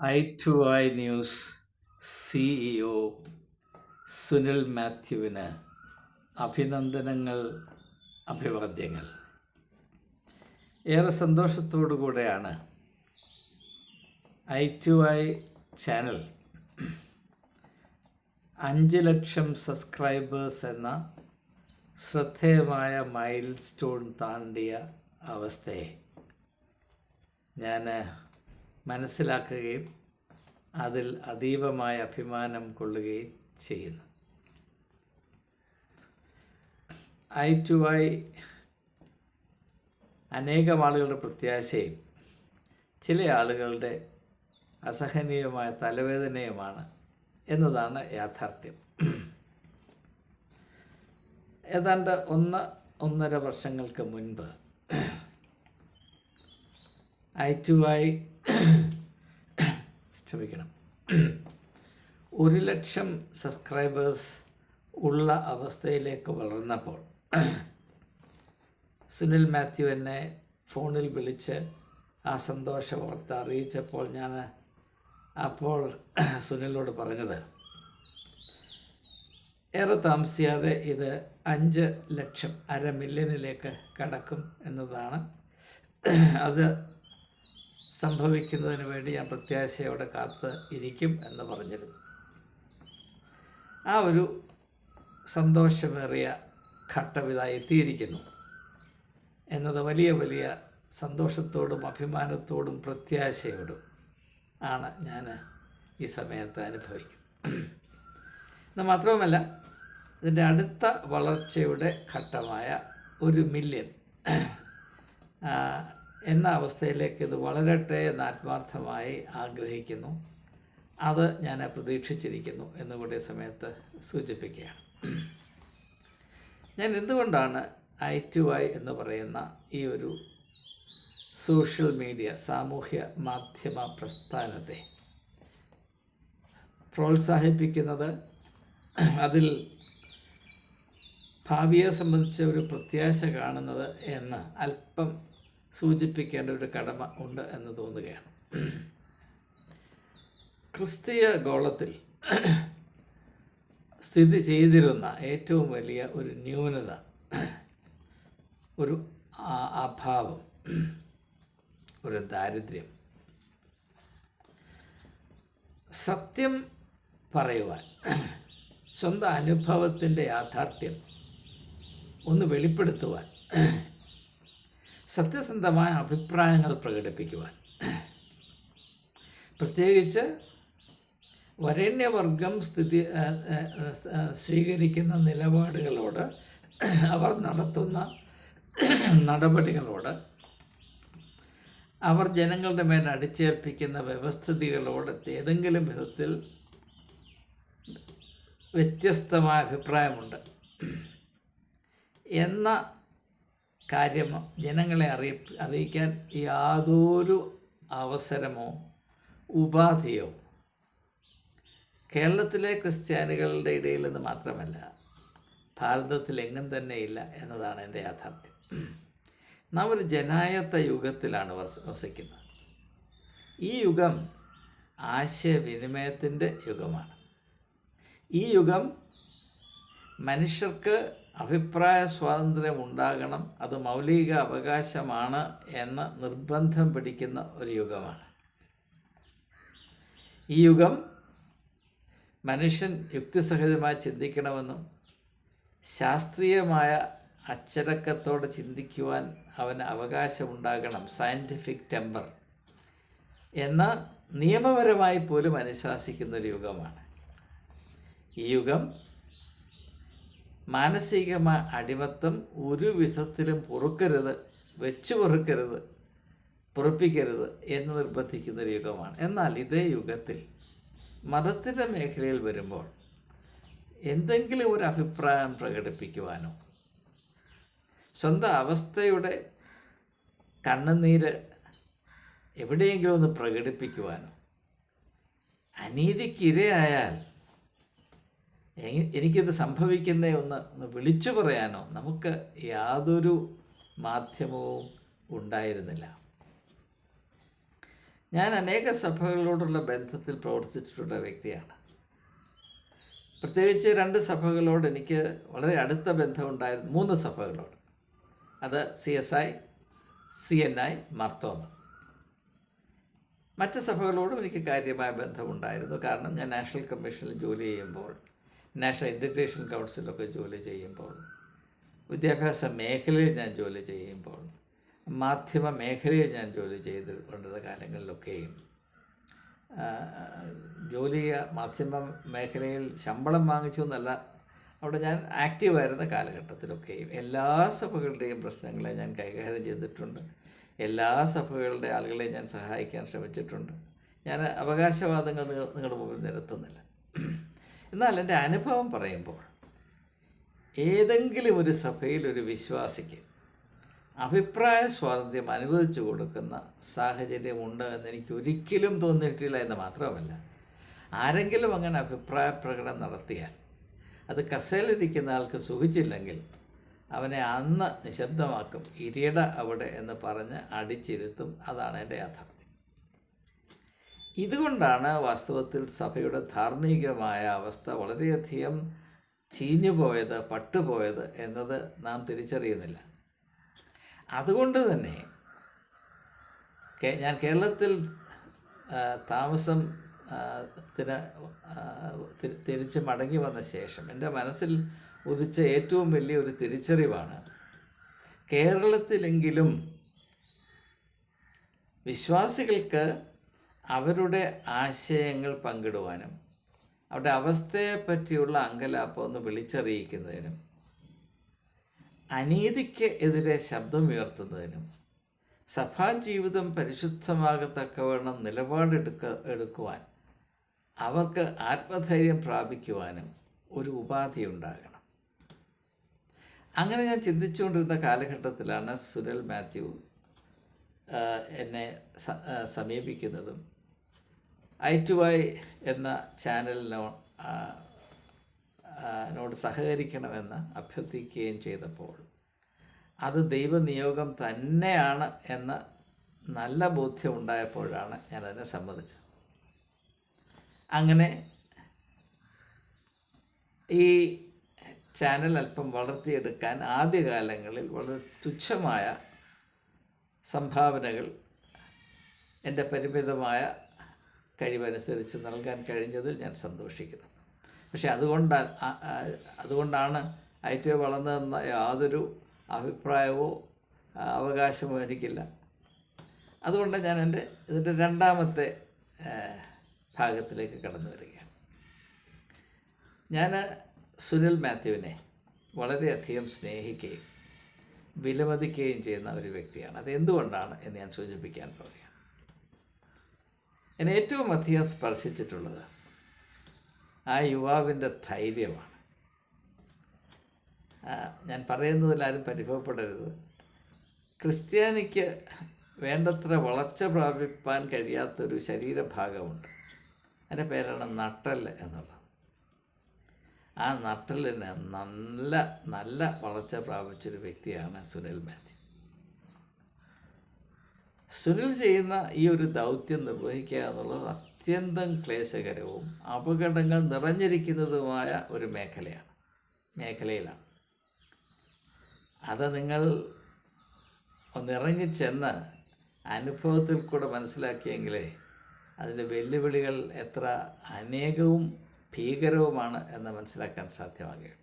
Eye to eye news CEO Sunil മാത്യുവിന് അഭിനന്ദനങ്ങൾ അഭിവാദ്യങ്ങൾ. ഏറെ സന്തോഷത്തോടു കൂടെയാണ് ഐ ടു ഐ ചാനൽ അഞ്ച് ലക്ഷം സബ്സ്ക്രൈബേഴ്സ് എന്ന ശ്രദ്ധേയമായ മൈൽ സ്റ്റോൺ താണ്ടിയ അവസ്ഥയെ ഞാൻ മനസ്സിലാക്കുകയും അതിൽ അതീവമായ അഭിമാനം കൊള്ളുകയും ചെയ്യുന്നു. ഐ ടു ഐ അനേകം ആളുകളുടെ പ്രത്യാശയും ചില ആളുകളുടെ അസഹനീയമായ തലവേദനയുമാണ് എന്നതാണ് യാഥാർത്ഥ്യം. ഏതാണ്ട് ഒന്ന് ഒന്നര വർഷങ്ങൾക്ക് മുൻപ് ഐ ടു ഐ ക്ഷമിക്കണം. ഒരു ലക്ഷം സബ്സ്ക്രൈബേഴ്സ് ഉള്ള അവസ്ഥയിലേക്ക് വളർന്നപ്പോൾ സുനിൽ മാത്യു എന്നെ ഫോണിൽ വിളിച്ച് ആ സന്തോഷ വാർത്ത അറിയിച്ചപ്പോൾ ഞാൻ അപ്പോൾ സുനിലിനോട് പറഞ്ഞത് ഏറെ താമസിയാതെ ഇത് അഞ്ച് ലക്ഷം അര മില്യണിലേക്ക് കടക്കും എന്നതാണ്. അത് സംഭവിക്കുന്നതിന് വേണ്ടി ഞാൻ പ്രത്യാശയോടെ കാത്ത് ഇരിക്കും എന്ന് പറഞ്ഞിരുന്നു. ആ ഒരു സന്തോഷമേറിയ ഘട്ടമിത എത്തിയിരിക്കുന്നു. എന്നത് വലിയ വലിയ സന്തോഷത്തോടും അഭിമാനത്തോടും പ്രത്യാശയോടും ആണ് ഞാൻ ഈ സമയത്ത് അനുഭവിക്കുന്നത്. എന്ന് മാത്രവുമല്ല ഇതിന്റെ അടുത്ത വളർച്ചയുടെ ഘട്ടമായ ഒരു മില്യൺ എന്ന അവസ്ഥയിലേക്ക് ഇത് വളരട്ടെ എന്ന് ആത്മാർത്ഥമായി ആഗ്രഹിക്കുന്നു. അത് ഞാൻ പ്രതീക്ഷിച്ചിരിക്കുന്നു എന്നുകൂടി സമയത്ത് സൂചിപ്പിക്കുകയാണ്. ഞാൻ എന്തുകൊണ്ടാണ് ഐ ടു ഐ എന്ന് പറയുന്ന ഈ ഒരു സോഷ്യൽ മീഡിയ സാമൂഹ്യ മാധ്യമ പ്രസ്ഥാനത്തെ പ്രോത്സാഹിപ്പിക്കുന്നത്? അതിൽ ഭാവിയെ സംബന്ധിച്ച ഒരു പ്രത്യാശ കാണുന്നത് എന്ന് അല്പം സൂചിപ്പിക്കേണ്ട ഒരു കടമ ഉണ്ട് എന്ന് തോന്നുകയാണ്. ക്രിസ്തീയ ഗോളത്തിൽ സ്ഥിതി ചെയ്തിരുന്ന ഏറ്റവും വലിയ ഒരു ന്യൂനത ഒരു അഭാവം ഒരു ദാരിദ്ര്യം. സത്യം പറയുവാൻ സ്വന്തം അനുഭവത്തിന്റെ യാഥാർത്ഥ്യം ഒന്ന് വെളിപ്പെടുത്തുവാൻ സത്യസന്ധമായ അഭിപ്രായങ്ങൾ പ്രകടിപ്പിക്കുവാൻ. പ്രത്യേകിച്ച് വരേണ്യവർഗം സ്ഥിതി സ്വീകരിക്കുന്ന നിലപാടുകളോട് അവർ നടത്തുന്ന നടപടികളോട് അവർ ജനങ്ങളുടെ മേൽ അടിച്ചേൽപ്പിക്കുന്ന വ്യവസ്ഥിതികളോട് ഏതെങ്കിലും വിധത്തിൽ വ്യത്യസ്തമായ അഭിപ്രായമുണ്ട്. എന്ന കാര്യം ജനങ്ങളെ അറിയി അറിയിക്കാൻ യാതൊരു അവസരമോ ഉപാധിയോ കേരളത്തിലെ ക്രിസ്ത്യാനികളുടെ ഇടയിൽ നിന്ന് മാത്രമല്ല ഭാരതത്തിൽ എങ്ങും തന്നെ ഇല്ല എന്നതാണ് എന്റെ യാഥാർത്ഥ്യം. നാം ഒരു ജനായത്ത യുഗത്തിലാണ് വസിക്കുന്നത്. ഈ യുഗം ആശയവിനിമയത്തിന്റെ യുഗമാണ്. ഈ യുഗം മനുഷ്യർക്ക് അഭിപ്രായ സ്വാതന്ത്ര്യം ഉണ്ടാകണം അത് മൗലിക അവകാശമാണ് എന്ന് നിർബന്ധം പിടിക്കുന്ന ഒരു യുഗമാണ്. ഈ യുഗം മനുഷ്യൻ യുക്തിസഹജമായി ചിന്തിക്കണമെന്നും ശാസ്ത്രീയമായ അച്ചടക്കത്തോടെ ചിന്തിക്കുവാൻ അവന് അവകാശമുണ്ടാകണം സയന്റിഫിക് ടെമ്പർ എന്ന നിയമപരമായി പോലും അനുശാസിക്കുന്ന ഒരു യുഗമാണ്. ഈ യുഗം മാനസികമായ അടിമത്തം ഒരു വിധത്തിലും പൊറുക്കരുത് വെച്ചു പൊറുക്കരുത് പൊറുപ്പിക്കരുത് എന്ന് നിർബന്ധിക്കുന്ന ഒരു യുഗമാണ്. എന്നാൽ ഇതേ യുഗത്തിൽ മതത്തിന്റെ മേഖലയിൽ വരുമ്പോൾ എന്തെങ്കിലും ഒരു അഭിപ്രായം പ്രകടിപ്പിക്കുവാനോ സ്വന്തം അവസ്ഥയുടെ കണ്ണുനീര് എവിടെയെങ്കിലും ഒന്ന് പ്രകടിപ്പിക്കുവാനോ അനീതിക്കിരയായാൽ എനിക്കിത് സംഭവിക്കുന്ന ഒന്ന് ഒന്ന് വിളിച്ചു പറയാനോ? നമുക്ക് യാതൊരു മാധ്യമവും ഉണ്ടായിരുന്നില്ല. ഞാൻ അനേക സഭകളോടുള്ള ബന്ധത്തിൽ പ്രവർത്തിച്ചിട്ടുള്ള വ്യക്തിയാണ്. പ്രത്യേകിച്ച് രണ്ട് സഭകളോട് എനിക്ക് വളരെ അടുത്ത ബന്ധമുണ്ടായിരുന്നു മൂന്ന് സഭകളോട്. അത് C S I C N I Marthoma. മറ്റ് സഭകളോടും എനിക്ക് കാര്യമായ ബന്ധമുണ്ടായിരുന്നു. കാരണം ഞാൻ നാഷണൽ കമ്മീഷനിൽ ജോലി ചെയ്യുമ്പോൾ നാഷണൽ ഇന്റഗ്രേഷൻ കൗൺസിലൊക്കെ ജോലി ചെയ്യുമ്പോൾ വിദ്യാഭ്യാസ മേഖലയിൽ ഞാൻ ജോലി ചെയ്യുമ്പോൾ മാധ്യമ മേഖലയിൽ ഞാൻ ജോലി ചെയ്ത് കൊണ്ടിരുന്ന കാലങ്ങളിലൊക്കെയും ജോലി മാധ്യമ മേഖലയിൽ ശമ്പളം വാങ്ങിച്ചു എന്നല്ല അവിടെ ഞാൻ ആക്റ്റീവായിരുന്ന കാലഘട്ടത്തിലൊക്കെയും എല്ലാ സഭകളുടെയും പ്രശ്നങ്ങളെ ഞാൻ കൈകാര്യം ചെയ്തിട്ടുണ്ട്. എല്ലാ സഭകളുടെ ആളുകളെ ഞാൻ സഹായിക്കാൻ ശ്രമിച്ചിട്ടുണ്ട്. ഞാൻ അവകാശവാദങ്ങൾ നിങ്ങ- നിങ്ങളുടെ മുമ്പിൽ നിരത്തുന്നില്ല. എന്നാൽ എന്റെ അനുഭവം പറയുമ്പോൾ ഏതെങ്കിലും ഒരു സഭയിൽ ഒരു വിശ്വാസിക്ക് അഭിപ്രായ സ്വാതന്ത്ര്യം അനുവദിച്ചു കൊടുക്കുന്ന സാഹചര്യമുണ്ട് എന്ന് എനിക്ക് ഒരിക്കലും തോന്നിയിട്ടില്ല എന്ന് മാത്രമല്ല. ആരെങ്കിലും അങ്ങനെ അഭിപ്രായ പ്രകടനം നടത്തിയാൽ അത് കസേലിരിക്കുന്ന ആൾക്ക് സുഖിച്ചില്ലെങ്കിൽ അവനെ അന്ന് നിശബ്ദമാക്കും ഇരിയട അവിടെ എന്ന് പറഞ്ഞ് അടിച്ചിരുത്തും. അതാണ് എന്റെ യാഥാർത്ഥ്യം. ഇതുകൊണ്ടാണ് വാസ്തവത്തിൽ സഭയുടെ ധാർമ്മികമായ അവസ്ഥ വളരെയധികം ചീഞ്ഞുപോയത് പട്ടുപോയത് എന്നത് നാം തിരിച്ചറിയുന്നില്ല. അതുകൊണ്ട് തന്നെ ഞാൻ കേരളത്തിൽ താമസം ത്തിന് തിരിച്ച് മടങ്ങി വന്ന ശേഷം എന്റെ മനസ്സിൽ ഉദിച്ച ഏറ്റവും വലിയ ഒരു തിരിച്ചറിവാണ് കേരളത്തിലെങ്കിലും വിശ്വാസികൾക്ക് അവരുടെ ആശയങ്ങൾ പങ്കിടുവാനും അവരുടെ അവസ്ഥയെ പറ്റിയുള്ള അങ്കലാപ്പം ഒന്ന് വിളിച്ചറിയിക്കുന്നതിനും അനീതിക്ക് എതിരെ ശബ്ദമുയർത്തുന്നതിനും സഭാജീവിതം പരിശുദ്ധമാകത്തക്കവണ്ണം നിലപാടെടുക്ക എടുക്കുവാൻ അവർക്ക് ആത്മധൈര്യം പ്രാപിക്കുവാനും ഒരു ഉപാധി ഉണ്ടാകണം. അങ്ങനെ ഞാൻ ചിന്തിച്ചുകൊണ്ടിരുന്ന കാലഘട്ടത്തിലാണ് സുനിൽ മാത്യു എന്നെ സമീപിക്കുന്നതും ഐ ടു ഐ എന്ന ചാനലിനോ സഹകരിക്കണമെന്ന് അഭ്യർത്ഥിക്കുകയും ചെയ്തപ്പോൾ അത് ദൈവനിയോഗം തന്നെയാണ് എന്ന നല്ല ബോധ്യം ഉണ്ടായപ്പോഴാണ് ഞാൻ അതിനെ സമ്മതിച്ചത്. അങ്ങനെ ഈ ചാനൽ അല്പം വളർത്തിയെടുക്കാൻ ആദ്യകാലങ്ങളിൽ വളരെ തുച്ഛമായ സംഭാവനകൾ എന്റെ പരിമിതമായ കഴിവനുസരിച്ച് നൽകാൻ കഴിഞ്ഞതിൽ ഞാൻ സന്തോഷിക്കുന്നു. പക്ഷേ അതുകൊണ്ട് അതുകൊണ്ടാണ് ഐറ്റവും വളർന്നതെന്ന യാതൊരു അഭിപ്രായമോ അവകാശമോ എനിക്കില്ല. അതുകൊണ്ട് ഞാൻ എന്റെ ഇതിന്റെ രണ്ടാമത്തെ ഭാഗത്തിലേക്ക് കടന്നു വരികയാണ്. ഞാൻ സുനിൽ മാത്യുവിനെ വളരെയധികം സ്നേഹിക്കുകയും വിലമതിക്കുകയും ചെയ്യുന്ന ഒരു വ്യക്തിയാണ്. അത് എന്തുകൊണ്ടാണ് എന്ന് ഞാൻ സൂചിപ്പിക്കാൻ പോവുകയാണ് എന്നെ ഏറ്റവും അധികം സ്പർശിച്ചിട്ടുള്ളത് ആ യുവാവിന്റെ ധൈര്യമാണ്. ഞാൻ പറയുന്നതിൽ ആരും പരിഭവപ്പെടരുത്. ക്രിസ്ത്യാനിക്ക് വേണ്ടത്ര വളർച്ച പ്രാപിപ്പാൻ കഴിയാത്തൊരു ശരീരഭാഗമുണ്ട്. അതിന്റെ പേരാണ് നട്ടൽ എന്നുള്ളത്. ആ നട്ടലിന് നല്ല നല്ല വളർച്ച പ്രാപിച്ചൊരു വ്യക്തിയാണ് സുനിൽ മാത്യു. സുനിൽ ചെയ്യുന്ന ഈ ഒരു ദൗത്യം നിർവഹിക്കുക എന്നുള്ളത് അത്യന്തം ക്ലേശകരവും അപകടങ്ങൾ നിറഞ്ഞിരിക്കുന്നതുമായ ഒരു മേഖലയാണ്. മേഖലയിലാണ്. അത് നിങ്ങൾ ഒന്നിറങ്ങി ചെന്ന് അനുഭവത്തിൽ കൂടെ മനസ്സിലാക്കിയെങ്കിലേ അതിന്റെ വെല്ലുവിളികൾ എത്ര അനേകവും ഭീകരവുമാണ് എന്ന് മനസ്സിലാക്കാൻ സാധ്യമാകുകയുള്ളൂ.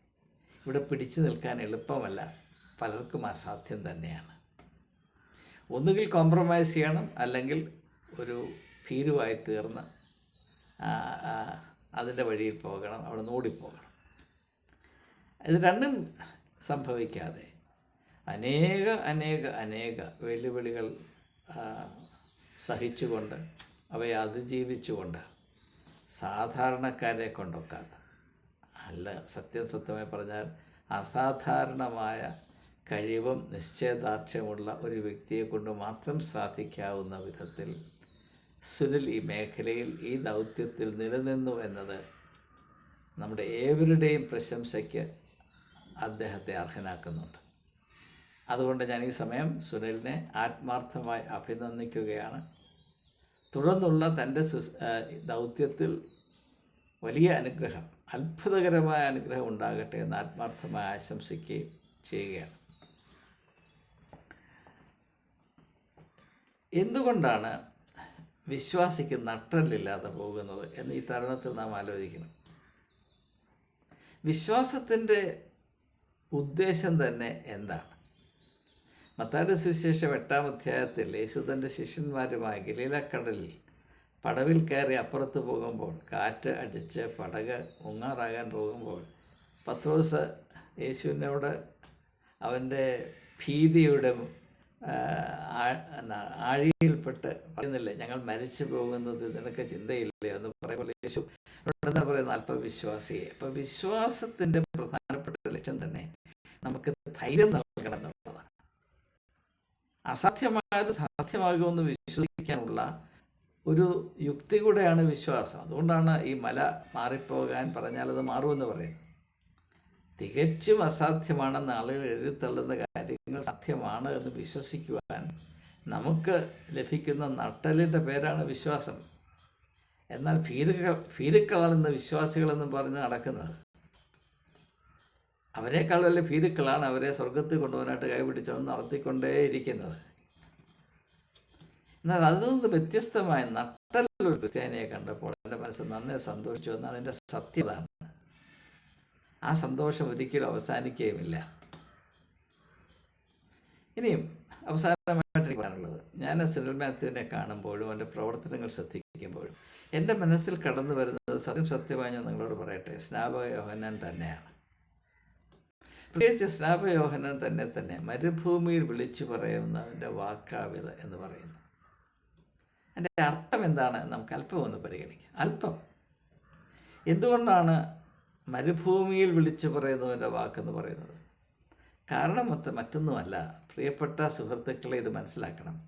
ഇവിടെ പിടിച്ചു നിൽക്കാൻ എളുപ്പമല്ല. പലർക്കും അസാധ്യം തന്നെയാണ്. ഒന്നുകിൽ കോംപ്രമൈസ് ചെയ്യണം അല്ലെങ്കിൽ ഒരു ഭീരുവായി തീർന്ന് അതിന്റെ വഴിയിൽ പോകണം അവിടെ ഓടിപ്പോകണം ഇത് രണ്ടും സംഭവിക്കാതെ അനേക അനേക അനേക വെല്ലുവിളികൾ സഹിച്ചുകൊണ്ട് അവയെ അതിജീവിച്ചുകൊണ്ട് സാധാരണക്കാരെ കൊണ്ടൊക്കാത്ത അല്ല സത്യം സത്യമായി പറഞ്ഞാൽ അസാധാരണമായ കഴിവും നിശ്ചയദാർഢ്യമുള്ള ഒരു വ്യക്തിയെ കൊണ്ട് മാത്രം സാധിക്കാവുന്ന വിധത്തിൽ സുനിൽ ഈ മേഖലയിൽ ഈ ദൗത്യത്തിൽ നിലനിന്നു എന്നത് നമ്മുടെ ഏവരുടെയും പ്രശംസയ്ക്ക് അദ്ദേഹത്തെ അർഹനാക്കുന്നുണ്ട്. അതുകൊണ്ട് ഞാൻ ഈ സമയം സുനിലിനെ ആത്മാർത്ഥമായി അഭിനന്ദിക്കുകയാണ്. തുടർന്നുള്ള തന്റെ ദൗത്യത്തിൽ വലിയ അനുഗ്രഹം അത്ഭുതകരമായ അനുഗ്രഹം ഉണ്ടാകട്ടെ എന്ന് ആത്മാർത്ഥമായി ആശംസിക്കുകയും ചെയ്യുകയാണ്. എന്തുകൊണ്ടാണ് വിശ്വാസിക്ക് നട്ടലില്ലാതെ പോകുന്നത് എന്ന് ഈ തരുണത്തിൽ നാം ആലോചിക്കണം. വിശ്വാസത്തിന്റെ ഉദ്ദേശം തന്നെ എന്താണ്? മത്താരുടെ സുവിശേഷം എട്ടാം അധ്യായത്തിൽ യേശുദന്റെ ശിഷ്യന്മാരുമായി ഗലീലക്കടലിൽ പടവിൽ കയറി അപ്പുറത്ത് പോകുമ്പോൾ കാറ്റ് അടിച്ച് പടക് മുങ്ങാറാകാൻ പോകുമ്പോൾ പത്രോസ് യേശുവിനോട് അവന്റെ ഭീതിയുടെ എന്നാ, ആഴിയിൽപ്പെട്ട് പറയുന്നില്ലേ? ഞങ്ങൾ മരിച്ചു പോകുന്നത് നിനക്ക് ചിന്തയില്ലേ എന്ന് പറയുമ്പോൾ യേശു എന്താ പറയുന്നത്? അല്പവിശ്വാസിയെ. അപ്പം വിശ്വാസത്തിന്റെ പ്രധാനപ്പെട്ട ലക്ഷ്യം തന്നെ നമുക്ക് ധൈര്യം നൽകണം എന്നുള്ളതാണ്. അസാധ്യമായത് സാധ്യമാകുമെന്ന് വിശ്വസിക്കാനുള്ള ഒരു യുക്തി കൂടെയാണ് വിശ്വാസം. അതുകൊണ്ടാണ് ഈ മല മാറിപ്പോകാൻ പറഞ്ഞാൽ അത് മാറുമെന്ന് പറയുന്നത്. തികച്ചും അസാധ്യമാണെന്ന് ആളുകൾ എഴുതിത്തള്ളുന്ന കാര്യങ്ങൾ സാധ്യമാണ് എന്ന് വിശ്വസിക്കുവാൻ നമുക്ക് ലഭിക്കുന്ന നട്ടലിന്റെ പേരാണ് വിശ്വാസം. എന്നാൽ ഭീരുക്കൾ ഭീരുക്കളാണെന്ന് വിശ്വാസികളെന്നും പറഞ്ഞ് നടക്കുന്നത്. അവരെക്കാൾ വലിയ ഭീരുക്കളാണ് അവരെ സ്വർഗത്തിൽ കൊണ്ടുപോകാനായിട്ട് കൈപിടിച്ചവൻ നടത്തിക്കൊണ്ടേയിരിക്കുന്നത്. എന്നാൽ അതിൽ നിന്ന് വ്യത്യസ്തമായ നട്ടലൊരു ക്രിസ്ത്യാനിയെ കണ്ടപ്പോൾ എന്റെ മനസ്സ് നന്നേ സന്തോഷിച്ചു എന്നാണ് എന്റെ സത്യതാണ് ആ സന്തോഷം ഒരിക്കലും അവസാനിക്കുകയുമില്ല. ഇനിയും അവസാനമായിട്ട് എനിക്ക് പറയാനുള്ളത് ഞാൻ സുനിൽ മാത്യുവിനെ കാണുമ്പോഴും അവന്റെ പ്രവർത്തനങ്ങൾ ശ്രദ്ധിക്കുമ്പോഴും എന്റെ മനസ്സിൽ കടന്നു വരുന്നത് സത്യം സത്യമായി ഞാൻ നിങ്ങളോട് പറയട്ടെ സ്നാപക യോഹന്നാൻ തന്നെയാണ്. പ്രത്യേകിച്ച് സ്നാപക യോഹന്നാൻ തന്നെ തന്നെ മരുഭൂമിയിൽ വിളിച്ചു പറയുന്നവന്റെ വാക്കാവ്യത എന്ന് പറയുന്നു. അതിന്റെ അർത്ഥം എന്താണ് നമുക്ക് അല്പം ഒന്ന് പരിഗണിക്കാം. അല്പം. എന്തുകൊണ്ടാണ് മരുഭൂമിയിൽ വിളിച്ചു പറയുന്നവന്റെ വാക്കെന്ന് പറയുന്നത്. കാരണം മറ്റ് മറ്റൊന്നുമല്ല. പ്രിയപ്പെട്ട സുഹൃത്തുക്കളെ ഇത് മനസ്സിലാക്കണം.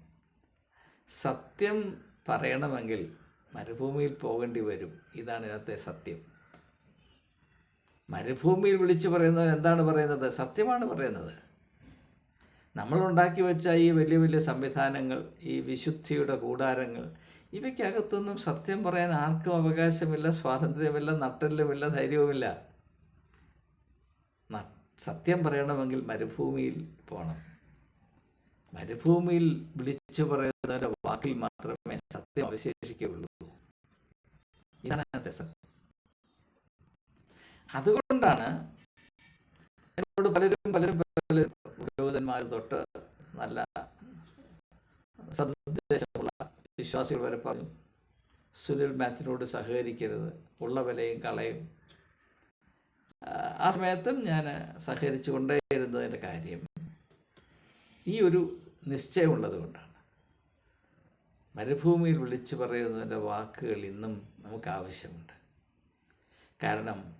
സത്യം പറയണമെങ്കിൽ മരുഭൂമിയിൽ പോകേണ്ടി വരും. ഇതാണ് ഇന്നത്തെ സത്യം. മരുഭൂമിയിൽ വിളിച്ചു പറയുന്നവൻ എന്താണ് പറയുന്നത്? സത്യമാണ് പറയുന്നത്. നമ്മളുണ്ടാക്കി വെച്ച ഈ വലിയ വലിയ സംവിധാനങ്ങൾ ഈ വിശുദ്ധിയുടെ കൂടാരങ്ങൾ ഇവയ്ക്കകത്തൊന്നും സത്യം പറയാൻ ആർക്കും അവകാശമില്ല സ്വാതന്ത്ര്യമില്ല നട്ടലുമില്ല ധൈര്യവുമില്ല. സത്യം പറയണമെങ്കിൽ മരുഭൂമിയിൽ പോകണം മരുഭൂമിയിൽ വിളിച്ചു പറയുന്നവരുടെ വാക്കിൽ മാത്രമേ സത്യം അവശേഷിക്കുകയുള്ളൂ. ഇതാണ് അതുകൊണ്ടാണ് എന്നോട് പലരും പലരും പലരും പുരോഹിതന്മാർ തൊട്ട് നല്ല സന്ദേശമുള്ള വിശ്വാസികൾ വരെ പറഞ്ഞു സുനിൽ മാത്തിനോട് സഹകരിക്കരുത് ഉള്ള വിലയും കളയും. ആ, സമയത്തും ഞാൻ സഹകരിച്ചു കൊണ്ടേയിരുന്നതിന്റെ കാര്യം. ഈ ഒരു നിശ്ചയമുള്ളത് കൊണ്ടാണ്. മരുഭൂമിയിൽ വിളിച്ചു പറയുന്നതിന്റെ വാക്കുകൾ ഇന്നും നമുക്ക് ആവശ്യമുണ്ട്. കാരണം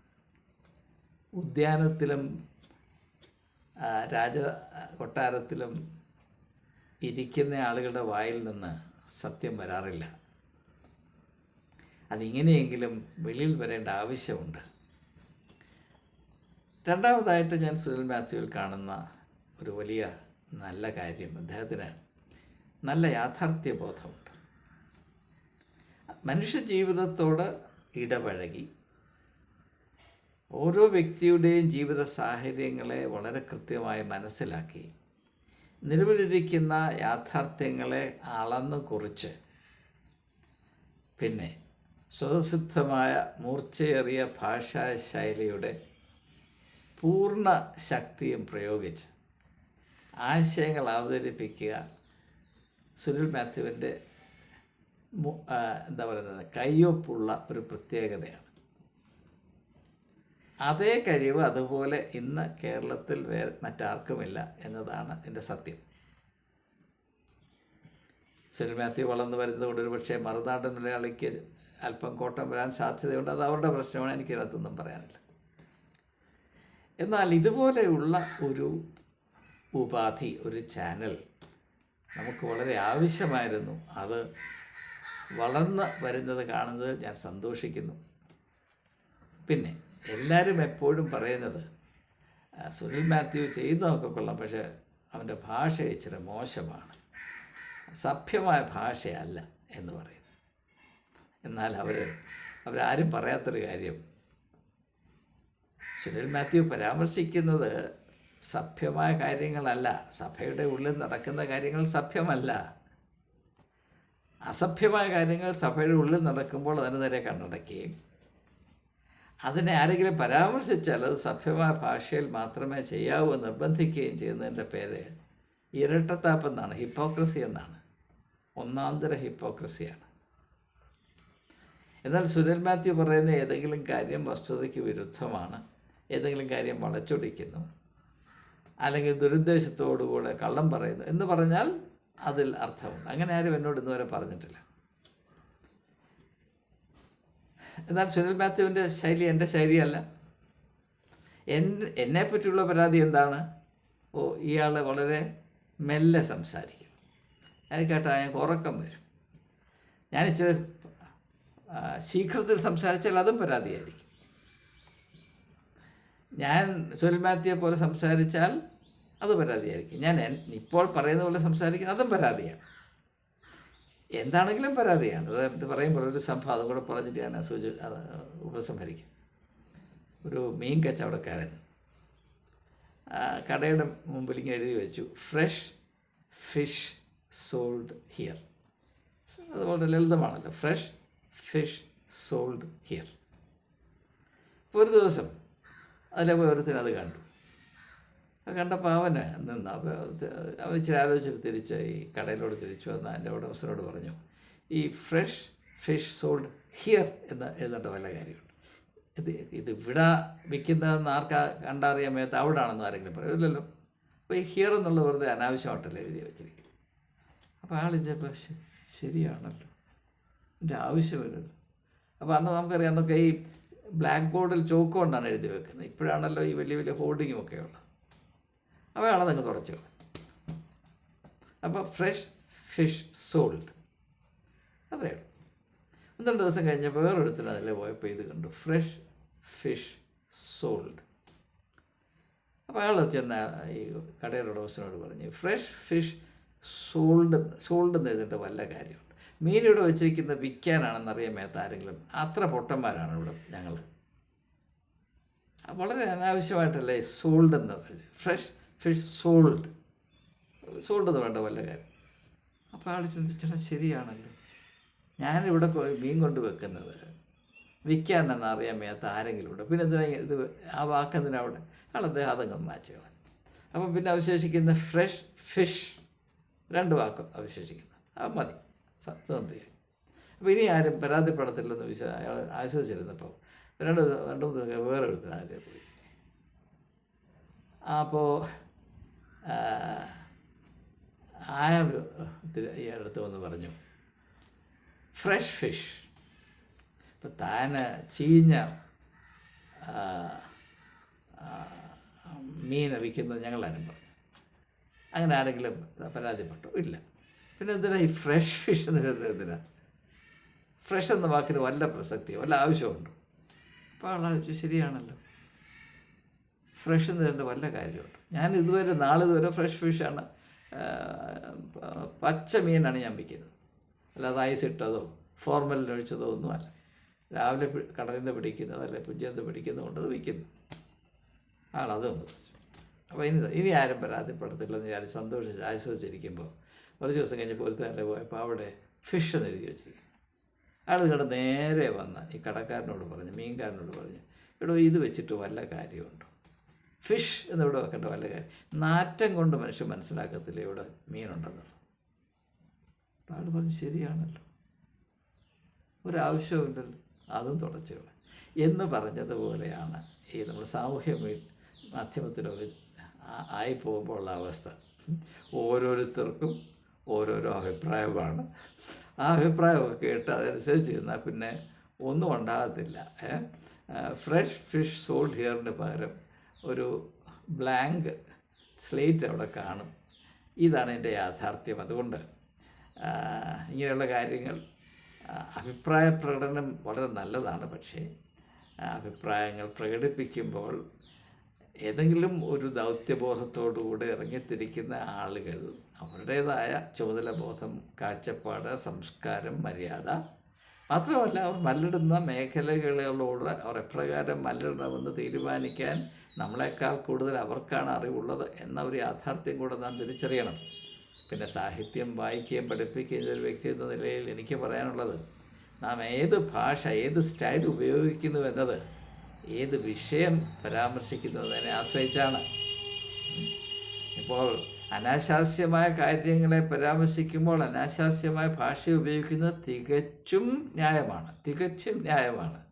ഉദ്യാനത്തിലും രാജ കൊട്ടാരത്തിലും ഇരിക്കുന്ന ആളുകളുടെ വായിൽ നിന്ന് സത്യം വരാറില്ല. അതിങ്ങനെയെങ്കിലും വെളിയിൽ വരേണ്ട ആവശ്യമുണ്ട്. രണ്ടാമതായിട്ട് ഞാൻ സുനിൽ മാത്യുവിൽ കാണുന്ന ഒരു വലിയ നല്ല കാര്യം അദ്ദേഹത്തിന് നല്ല യാഥാർത്ഥ്യ ബോധമുണ്ട് മനുഷ്യ ജീവിതത്തോട് ഇടപഴകി ഓരോ വ്യക്തിയുടെയും ജീവിത സാഹചര്യങ്ങളെ വളരെ കൃത്യമായി മനസ്സിലാക്കി നിലവിലിരിക്കുന്ന യാഥാർത്ഥ്യങ്ങളെ അളന്നു കുറിച്ച്. പിന്നെ സ്വതസിദ്ധമായ മൂർച്ചയേറിയ ഭാഷാ ശൈലിയുടെ പൂർണ ശക്തിയും പ്രയോഗിച്ച് ആശയങ്ങൾ അവതരിപ്പിക്കുക സുനിൽ മാത്യുവിന്റെ എന്താ പറയുന്നത് കയ്യൊപ്പുള്ള ഒരു പ്രത്യേകതയാണ്. അതേ കഴിവ് അതുപോലെ ഇന്ന് കേരളത്തിൽ വേറെ മറ്റാർക്കുമില്ല എന്നതാണ് എന്റെ സത്യം. സുനിൽ മാത്യു വളർന്നു വരുന്നതുകൊണ്ട് ഒരു പക്ഷേ മറുനാടൻ മലയാളിക്ക് അല്പം കോട്ടം വരാൻ സാധ്യതയുണ്ട്. അത് അവരുടെ പ്രശ്നമാണ്. എനിക്ക് അതൊന്നും പറയാനില്ല. എന്നാൽ ഇതുപോലെയുള്ള ഒരു ഉപാധി ഒരു ചാനൽ നമുക്ക് വളരെ ആവശ്യമായിരുന്നു. അത് വളർന്ന് വരുന്നത് കാണുന്നത് ഞാൻ സന്തോഷിക്കുന്നു. പിന്നെ എല്ലാവരും എപ്പോഴും പറയുന്നത് സുനിൽ മാത്യു ചെയ്യുന്നതൊക്കെ കൊള്ളാം പക്ഷേ അവന്റെ ഭാഷ ഇച്ചിരി മോശമാണ്. സഭ്യമായ ഭാഷയല്ല എന്ന് പറയുന്നു. എന്നാൽ അവർ അവരാരും പറയാത്തൊരു കാര്യം സുനിൽ മാത്യു പരാമർശിക്കുന്നത് സഭ്യമായ കാര്യങ്ങളല്ല സഭയുടെ ഉള്ളിൽ നടക്കുന്ന കാര്യങ്ങൾ സഭ്യമല്ല. അസഭ്യമായ കാര്യങ്ങൾ സഭയുടെ ഉള്ളിൽ നടക്കുമ്പോൾ അതിന് നേരെ കണ്ണടയ്ക്കുകയും അതിനെ ആരെങ്കിലും പരാമർശിച്ചാൽ അത് സഭ്യമായ ഭാഷയിൽ മാത്രമേ ചെയ്യാവൂ നിർബന്ധിക്കുകയും ചെയ്യുന്നതിന്റെ പേര് ഇരട്ടത്താപ്പ് എന്നാണ് ഹിപ്പോക്രസി എന്നാണ്. ഒന്നാന്തര ഹിപ്പോക്രസിയാണ്. എന്നാൽ സുനിൽ മാത്യു പറയുന്ന ഏതെങ്കിലും കാര്യം വസ്തുതയ്ക്ക് വിരുദ്ധമാണ് ഏതെങ്കിലും കാര്യം വളച്ചൊടിക്കുന്നു അല്ലെങ്കിൽ ദുരുദ്ദേശത്തോടുകൂടെ കള്ളം പറയുന്നു എന്ന് പറഞ്ഞാൽ അതിൽ അർത്ഥമുണ്ട്. അങ്ങനെ ആരും എന്നോട് ഇന്നുവരെ പറഞ്ഞിട്ടില്ല. എന്നാൽ സുനിൽ മാത്യുവിന്റെ ശൈലി എന്റെ ശൈലിയല്ല. എൻ എന്നെ പറ്റിയുള്ള പരാതി എന്താണ്? ഓ ഇയാൾ വളരെ മെല്ലെ സംസാരിക്കും. അത് കേട്ടാൽ ഞങ്ങൾക്ക് ഉറക്കം വരും. ആ, ശീഘ്രത്തിൽ സംസാരിച്ചാൽ അതും പരാതിയായിരിക്കും. ഞാൻ സുനിൽ മാത്യുവെ പോലെ സംസാരിച്ചാൽ അത് പരാതിയായിരിക്കും. ഞാൻ ഇപ്പോൾ പറയുന്ന പോലെ സംസാരിക്കുന്നത് അതും പരാതിയാണ്. എന്താണെങ്കിലും പരാതിയാണ്. അത് ഇത് പറയുമ്പോൾ ഒരു സംഭവം അതും കൂടെ പറഞ്ഞിട്ട് ഞാൻ സൂചി ഉപസംഹരിക്കും. ഒരു മീൻ കച്ചവടക്കാരൻ കടയുടെ മുമ്പിൽ ഇങ്ങനെ എഴുതി വെച്ചു ഫ്രഷ് ഫിഷ് സോൾഡ് ഹിയർ അതുപോലെ ലളിതമാണല്ലോ ഫ്രഷ് ഫിഷ് സോൾഡ് ഹിയർ ഒരു ദിവസം അതിലെ ഒരുത്തിന് അത് കണ്ടു. കണ്ടപ്പോൾ അവന് നിന്ന് അപ്പോൾ അവൻ ഇച്ചിരി ആലോചിച്ച് തിരിച്ച് ഈ കടയിലോട് തിരിച്ചു വന്ന് എന്റെ ഉടമസ്ഥനോട് പറഞ്ഞു ഈ ഫ്രഷ് ഫിഷ് സോൾഡ് ഹിയർ എന്ന് എഴുതേണ്ട വല്ല കാര്യമുണ്ട്. ഇത് ഇത് ഇവിടെ വിൽക്കുന്നതെന്ന് ആർക്കാ കണ്ടറിയാൻ മേത്ത് അവിടെ ആണെന്ന് ആരെങ്കിലും പറയും. ഇല്ലല്ലോ. അപ്പോൾ ഈ ഹിയർ എന്നുള്ള വെറുതെ അനാവശ്യമായിട്ടല്ലേ എഴുതി വെച്ചിരിക്കുന്നത്. അപ്പോൾ ആളിച്ചപ്പോൾ ശരിയാണല്ലോ. എന്റെ ആവശ്യമില്ലല്ലോ അപ്പോൾ അന്ന് നമുക്കറിയാം അന്നൊക്കെ ഈ ബ്ലാക്ക് ബോർഡിൽ ചോക്ക് കൊണ്ടാണ് എഴുതി വെക്കുന്നത്. ഇപ്പോഴാണല്ലോ ഈ വലിയ വലിയ ഹോർഡിങ്ങും ഒക്കെ ഉള്ളത്. അപ്പോൾ ആളതങ്ങ് തുടച്ചു. അപ്പോൾ ഫ്രഷ് ഫിഷ് സോൾഡ് അത്രയേ ഉള്ളൂ. ഒന്നും രണ്ട് ദിവസം കഴിഞ്ഞപ്പോൾ വേറൊരുത്തിന് അതിൽ പോയപ്പോൾ ഇത് കണ്ടു. ഫ്രഷ് ഫിഷ് സോൾഡ് അപ്പോൾ അയാൾ ചെന്ന ഈ കടയുടെ ഉടമസ്ഥനോട് പറഞ്ഞു ഫ്രഷ് ഫിഷ് സോൾഡ് സോൾഡ് എന്ന് എഴുതേണ്ട വല്ല കാര്യമുണ്ട്. മീൻ ഇവിടെ വെച്ചിരിക്കുന്ന വിൽക്കാനാണെന്നറിയാൻ മേത്ത ആരെങ്കിലും അത്ര പൊട്ടന്മാരാണ് ഇവിടെ ഞങ്ങൾ വളരെ അനാവശ്യമായിട്ടല്ലേ സോൾഡ് എന്ന് ഫ്രഷ് ഫിഷ് സോൾഡ് സോൾഡ് എന്ന് വേണ്ട വല്ല കാര്യം. അപ്പോൾ ആൾ ചിന്തിച്ചാൽ ശരിയാണല്ലോ. ഞാനിവിടെ മീൻ കൊണ്ട് വെക്കുന്നത്. വിൽക്കാനെന്ന് അറിയാൻ വയ്യാത്ത ആരെങ്കിലും ഉണ്ട്. പിന്നെ എന്തിനാ ഇത് ആ വാക്കെന്തിനാ അവിടെ? ആൾ അദ്ദേഹം അതങ്ങ് മാച്ചുകൾ അപ്പം പിന്നെ അവശേഷിക്കുന്ന ഫ്രഷ് ഫിഷ്. രണ്ട് വാക്കും അവശേഷിക്കുന്നു. അത് മതി. സന്ധിയായി അപ്പോൾ ഇനി ആരും പരാതിപ്പെടത്തില്ലെന്ന് വിശ്വ അയാൾ ആശ്വസിച്ചിരുന്നപ്പോൾ രണ്ട് രണ്ട് മൂന്ന് ദിവസം വേറെ ഒരുത്തിന് ആദ്യം പോയി. അപ്പോൾ ആ ഈ അടുത്ത് വന്ന് പറഞ്ഞു. ഫ്രഷ് ഫിഷ് ഇപ്പം താൻ ചീഞ്ഞ മീൻ വിൽക്കുന്നത് ഞങ്ങളാരും പറഞ്ഞു. അങ്ങനെ ആരെങ്കിലും പരാതിപ്പെട്ടു? ഇല്ല. പിന്നെ എന്തിനാ ഈ ഫ്രഷ് ഫിഷ് എന്ന് പറയുന്നത് എന്തിനാ? ഫ്രഷ് എന്ന വാക്കിന് വല്ല പ്രസക്തിയോ വല്ല ആവശ്യമുണ്ടോ അപ്പോൾ ആളാലോചിച്ചു ശരിയാണല്ലോ. ഫ്രഷ് എന്ന് പറഞ്ഞ വല്ല കാര്യമുണ്ട്? ഞാൻ ഇതുവരെ നാളെ ഇതുവരെ ഫ്രഷ് ഫിഷാണ് പച്ച മീനാണ് ഞാൻ വിൽക്കുന്നത് അല്ലാതെ ഐസ് ഇട്ടതോ ഫോർമലിൽ ഒഴിച്ചതോ ഒന്നുമല്ല. രാവിലെ കടലിൽ നിന്ന് പിടിക്കുന്നത് അല്ലെ പുഞ്ചയിൽ നിന്ന് പിടിക്കുന്നത് കൊണ്ട് വിൽക്കുന്നു ഒന്ന് അപ്പോൾ ഇനി ഇനി ആരും പരാതിപ്പെടത്തില്ലെന്ന് ഞാൻ സന്തോഷിച്ച് ആശ്വസിച്ചിരിക്കുമ്പോൾ കുറച്ച് ദിവസം കഴിഞ്ഞപ്പോൾ ഒരു തന്നെ പോയപ്പോൾ അവിടെ ഫിഷ് എന്ന് എഴുതി വെച്ചിരിക്കും ആൾ കണ്ട് നേരെ വന്ന ഈ കടക്കാരനോട് പറഞ്ഞു മീൻകാരനോട് പറഞ്ഞു എടോ ഇത് വെച്ചിട്ട് വല്ല കാര്യമുണ്ടോ? ഫിഷ് എന്നിവിടെ വെക്കേണ്ട വല്ല കാര്യം. നാറ്റം കൊണ്ട് മനുഷ്യൻ മനസ്സിലാക്കത്തില്ല ഇവിടെ മീനുണ്ടെന്നുള്ളത് താഴെ പറഞ്ഞ് ശരിയാണല്ലോ. ഒരാവശ്യവുമില്ലല്ലോ. അതും തുടച്ചുകളെ എന്ന് പറഞ്ഞതുപോലെയാണ് ഈ നമ്മൾ സാമൂഹ്യ മാധ്യമത്തിലൊക്കെ ആയി പോകുമ്പോൾ ഉള്ള അവസ്ഥ. ഓരോരുത്തർക്കും ഓരോരോ അഭിപ്രായമാണ്. ആ അഭിപ്രായമൊക്കെ കേട്ട് അതനുസരിച്ച് ചെന്നാൽ പിന്നെ ഒന്നും ഉണ്ടാകത്തില്ല. ഫ്രഷ് ഫിഷ് സോൾഡ് ഹിയറിന് പകരം ഒരു ബ്ലാങ്ക് സ്ലേറ്റ് അവിടെ കാണും. ഇതാണ് എന്റെ യാഥാർത്ഥ്യം. അതുകൊണ്ട് ഇങ്ങനെയുള്ള കാര്യങ്ങൾ അഭിപ്രായ പ്രകടനം വളരെ നല്ലതാണ്. പക്ഷേ അഭിപ്രായങ്ങൾ പ്രകടിപ്പിക്കുമ്പോൾ ഏതെങ്കിലും ഒരു ദൗത്യബോധത്തോടുകൂടി ഇറങ്ങിത്തിരിക്കുന്ന ആളുകൾ അവരുടേതായ ചുമതല ബോധം കാഴ്ചപ്പാട് സംസ്കാരം മര്യാദ മാത്രമല്ല അവർ മല്ലിടുന്ന മേഖലകളോട് അവർ എപ്രകാരം മല്ലിടണമെന്ന് തീരുമാനിക്കാൻ നമ്മളെക്കാൾ കൂടുതൽ അവർക്കാണ് അറിവുള്ളത് എന്ന ഒരു യാഥാർത്ഥ്യം കൂടെ നാം തിരിച്ചറിയണം. പിന്നെ സാഹിത്യം വായിക്കുകയും പഠിപ്പിക്കുകയും ചെയ്ത വ്യക്തി എന്ന നിലയിൽ എനിക്ക് പറയാനുള്ളത് നാം ഏത് ഭാഷ ഏത് സ്റ്റൈൽ ഉപയോഗിക്കുന്നു എന്നത് ഏത് വിഷയം പരാമർശിക്കുന്നു എന്നതിനെ ആശ്രയിച്ചാണ്. ഇപ്പോൾ അനാശാസ്യമായ കാര്യങ്ങളെ പരാമർശിക്കുമ്പോൾ അനാശാസ്യമായ ഭാഷ ഉപയോഗിക്കുന്നത് തികച്ചും ന്യായമാണ്. തികച്ചും ന്യായമാണ്.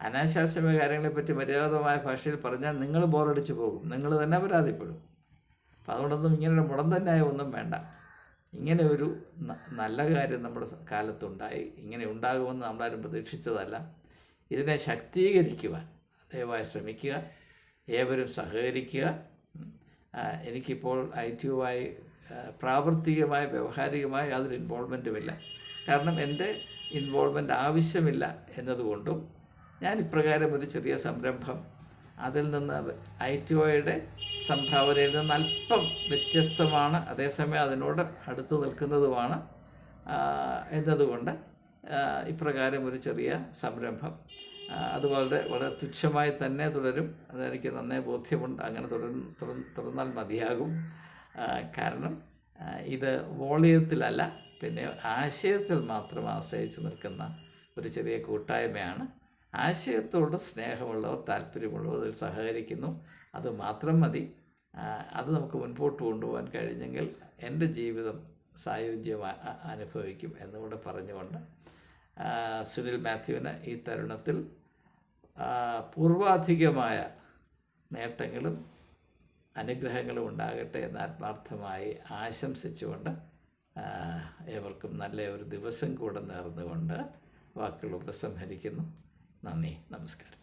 അനാശാസ്യമായ കാര്യങ്ങളെപ്പറ്റി മര്യാദമായ ഭാഷയിൽ പറഞ്ഞാൽ നിങ്ങൾ ബോറടിച്ചു പോകും. നിങ്ങൾ തന്നെ പരാതിപ്പെടും. അപ്പം അതുകൊണ്ടൊന്നും ഇങ്ങനെയുള്ള മുടന്തന്നായ ഒന്നും വേണ്ട. ഇങ്ങനെ ഒരു നല്ല കാര്യം നമ്മുടെ കാലത്തുണ്ടായി. ഇങ്ങനെ ഉണ്ടാകുമെന്ന് നമ്മളാരും പ്രതീക്ഷിച്ചതല്ല. ഇതിനെ ശക്തീകരിക്കുവാൻ ദയവായി ശ്രമിക്കുക. ഏവരും സഹകരിക്കുക. എനിക്കിപ്പോൾ ഐ ടി യുമായി പ്രാവർത്തികമായി വ്യവഹാരികമായി യാതൊരു ഇൻവോൾവ്മെന്റുമില്ല കാരണം എന്റെ ഇൻവോൾവ്മെന്റ് ആവശ്യമില്ല എന്നതുകൊണ്ടും ഞാൻ ഇപ്രകാരം ഒരു ചെറിയ സംരംഭം അതിൽ നിന്ന് ഐ ടി ഒയുടെ സംഭാവനയിൽ നിന്ന് അല്പം വ്യത്യസ്തമാണ് അതേസമയം അതിനോട് അടുത്ത് നിൽക്കുന്നതുമാണ് എന്നതുകൊണ്ട് ഇപ്രകാരം ഒരു ചെറിയ സംരംഭം. അത് വളരെ വളരെ തുച്ഛമായി തന്നെ തുടരും. അതെനിക്ക് നന്നേ ബോധ്യമുണ്ട്. അങ്ങനെ തുടർ തുടർന്ന് തുടർന്നാൽ മതിയാകും. കാരണം ഇത് വോളിയത്തിലല്ല പിന്നെ ആശയത്തിൽ മാത്രം ആശ്രയിച്ച് നിൽക്കുന്ന ഒരു ചെറിയ കൂട്ടായ്മയാണ്. ആശയത്തോട് സ്നേഹമുള്ളവർ താല്പര്യമുള്ളവർ അതിൽ സഹകരിക്കുന്നു. അത് മാത്രം മതി. അത് നമുക്ക് മുൻപോട്ട് കൊണ്ടുപോകാൻ കഴിഞ്ഞെങ്കിൽ എന്റെ ജീവിതം സായുജ്യം അനുഭവിക്കും എന്നുകൂടെ പറഞ്ഞുകൊണ്ട് സുനിൽ മാത്യുവിന് ഈ തരുണത്തിൽ പൂർവാധികമായ നേട്ടങ്ങളും അനുഗ്രഹങ്ങളും ഉണ്ടാകട്ടെ എന്ന് ആത്മാർത്ഥമായി ആശംസിച്ചുകൊണ്ട് ഏവർക്കും നല്ല ഒരു ദിവസം കൂടെ നേർന്നുകൊണ്ട് വാക്കുകൾ ഉപസംഹരിക്കുന്നു. നന്ദി നമസ്കാരം.